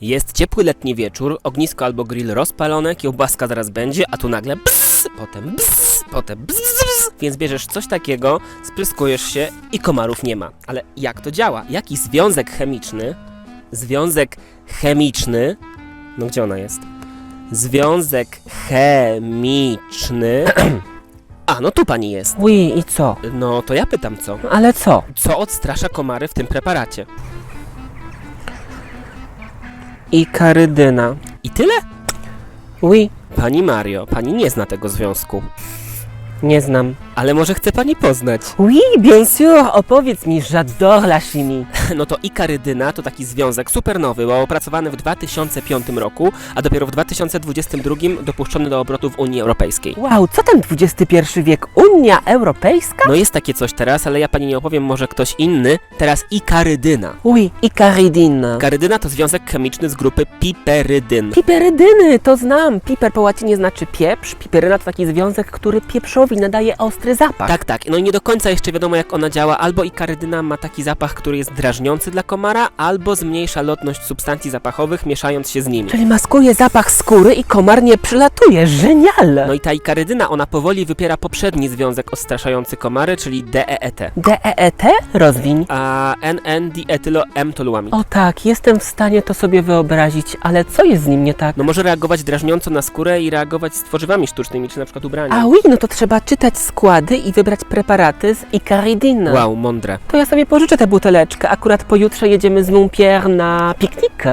Jest ciepły letni wieczór, ognisko albo grill rozpalone, kiełbaska zaraz będzie, a tu nagle ps, potem ps, potem bzz, bzz, bzz. Więc bierzesz coś takiego, spryskujesz się i komarów nie ma. Ale jak to działa? Jaki związek chemiczny? Związek chemiczny. No gdzie ona jest? Związek chemiczny. A, no tu pani jest. Ui, i co? No to ja pytam co? Ale co? Co odstrasza komary w tym preparacie? I karydyna. I tyle? Ui, Pani Mario, pani nie zna tego związku. nie znam. Ale może chce pani poznać? Oui, bien sûr, opowiedz mi, j'adore la chimie. No to ikarydyna to taki związek super nowy, był opracowany w 2005 roku, a dopiero w 2022 dopuszczony do obrotu w Unii Europejskiej. Wow, co ten XXI wiek? Unia Europejska? No jest takie coś teraz, ale ja pani nie opowiem, może ktoś inny. Teraz ikarydyna. Oui, i karydyna. Karydyna to związek chemiczny z grupy piperydyn. Piperydyny, to znam. Piper po łacinie znaczy pieprz, piperyna to taki związek, który pieprzowi nadaje ostry zapach. Tak, tak. No i nie do końca jeszcze wiadomo jak ona działa. Albo ikarydyna ma taki zapach, który jest drażniący dla komara, albo zmniejsza lotność substancji zapachowych, mieszając się z nimi. Czyli maskuje zapach skóry i komar nie przylatuje. Żenial! No i ta ikarydyna, ona powoli wypiera poprzedni związek odstraszający komary, czyli DEET. DEET? Rozwiń. A NN-dietylo-M-toluamid. O tak, jestem w stanie to sobie wyobrazić, ale co jest z nim nie tak? No może reagować drażniąco na skórę i reagować z twarzywami sztucznymi, czy na przykład ubraniem. A oui, no to trzeba czytać składy i wybrać preparaty z ikarydyna. Wow, mądre. To ja sobie pożyczę tę buteleczkę, akurat pojutrze jedziemy z Montpierre na piknik.